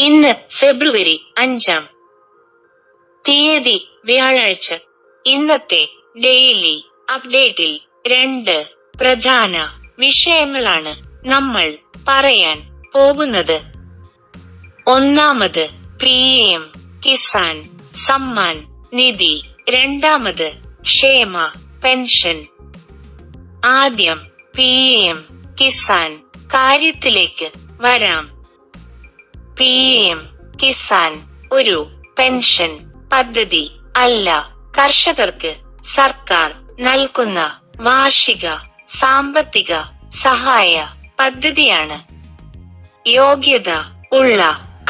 ഇന്ന് ഫെബ്രുവരി അഞ്ചാം തീയതി വ്യാഴാഴ്ച. ഇന്നത്തെ ഡെയിലി അപ്ഡേറ്റിൽ രണ്ട് പ്രധാന വിഷയങ്ങളാണ് നമ്മൾ പറയാൻ പോകുന്നത്. ഒന്നാമത് പി എം കിസാൻ സമ്മാൻ നിധി. രണ്ടാമത് ക്ഷേമ പെൻഷൻ. ആദ്യം പി എം കിസാൻ കാര്യത്തിലേക്ക് വരാം. പി എം കിസാൻ ഒരു പെൻഷൻ പദ്ധതി അല്ല. കർഷകർക്ക് സർക്കാർ നൽകുന്ന വാർഷിക സാമ്പത്തിക സഹായ പദ്ധതിയാണ്. യോഗ്യത ഉള്ള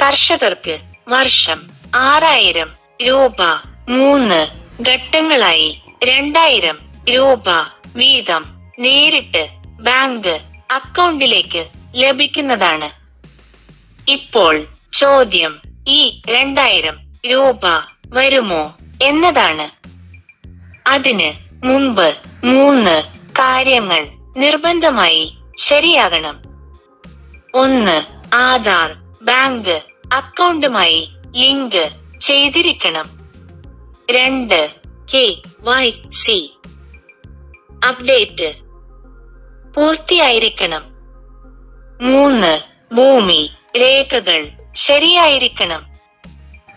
കർഷകർക്ക് വർഷം ആറായിരം രൂപ മൂന്ന് ഘട്ടങ്ങളായി രണ്ടായിരം രൂപ വീതം നേരിട്ട് ബാങ്ക് അക്കൗണ്ടിലേക്ക് ലഭിക്കുന്നതാണ്. ഇപ്പോൾ ചോദ്യം ഈ രണ്ടായിരം രൂപ വരുമോ എന്നതാണ്. അതിന് മുമ്പ് മൂന്ന് കാര്യങ്ങൾ നിർബന്ധമായി ശരിയാകണം. ഒന്ന് ആധാർ ബാങ്ക് അക്കൗണ്ടുമായി ലിങ്ക് ചെയ്തിരിക്കണം. രണ്ട് കെ വൈ സി അപ്ഡേറ്റ് പൂർത്തിയായിരിക്കണം. മൂന്ന് ഭൂമി രേഖകൾ ശരിയായിരിക്കണം.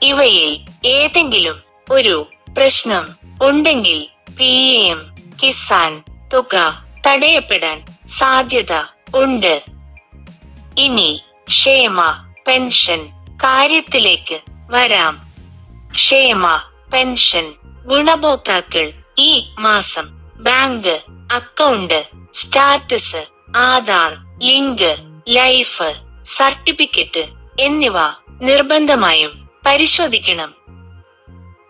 ഇവയിൽ ഏതെങ്കിലും ഒരു പ്രശ്നം ഉണ്ടെങ്കിൽ പി എം കിസാൻ തുക തടയപ്പെടാൻ സാധ്യത ഉണ്ട്. ഇനി ക്ഷേമ പെൻഷൻ കാര്യത്തിലേക്ക് വരാം. ക്ഷേമ പെൻഷൻ ഗുണഭോക്താക്കൾ ഈ മാസം bank account status Aadhaar link life certificate എന്നിവ നിർബന്ധമായും പരിശോധിക്കണം.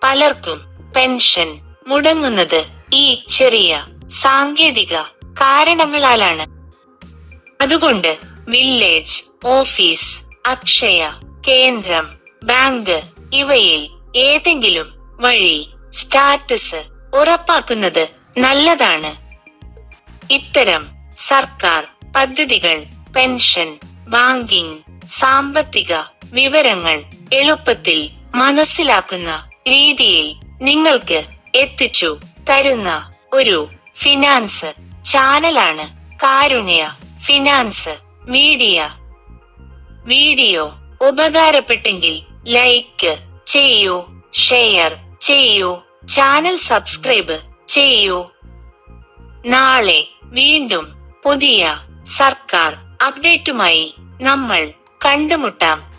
പലർക്കും പെൻഷൻ മുടങ്ങുന്നത് ഈ ചെറിയ സാങ്കേതിക കാരണങ്ങളാലാണ്. അതുകൊണ്ട് വില്ലേജ് ഓഫീസ് അക്ഷയ കേന്ദ്രം ബാങ്ക് ഇവയിൽ ഏതെങ്കിലും വഴി സ്റ്റാറ്റസ് ഉറപ്പാക്കുന്നത് നല്ലതാണ്. ഇത്തരം സർക്കാർ പദ്ധതികൾ പെൻഷൻ ബാങ്കിംഗ് സാമ്പത്തിക വിവരങ്ങൾ എളുപ്പത്തിൽ മനസ്സിലാക്കുന്ന രീതിയിൽ നിങ്ങൾക്ക് എത്തിച്ചു തരുന്ന ഒരു ഫിനാൻസ് ചാനലാണ് കാരുണ്യ ഫിനാൻസ് മീഡിയ. വീഡിയോ ഉപകാരപ്പെട്ടെങ്കിൽ ലൈക്ക് ചെയ്യൂ ഷെയർ ചെയ്യൂ ചാനൽ സബ്സ്ക്രൈബ് ചെയ്യൂ. നാളെ വീണ്ടും പുതിയ സർക്കാർ അപ്ഡേറ്റുമായി നമ്മൾ കണ്ടുമുട്ടാം.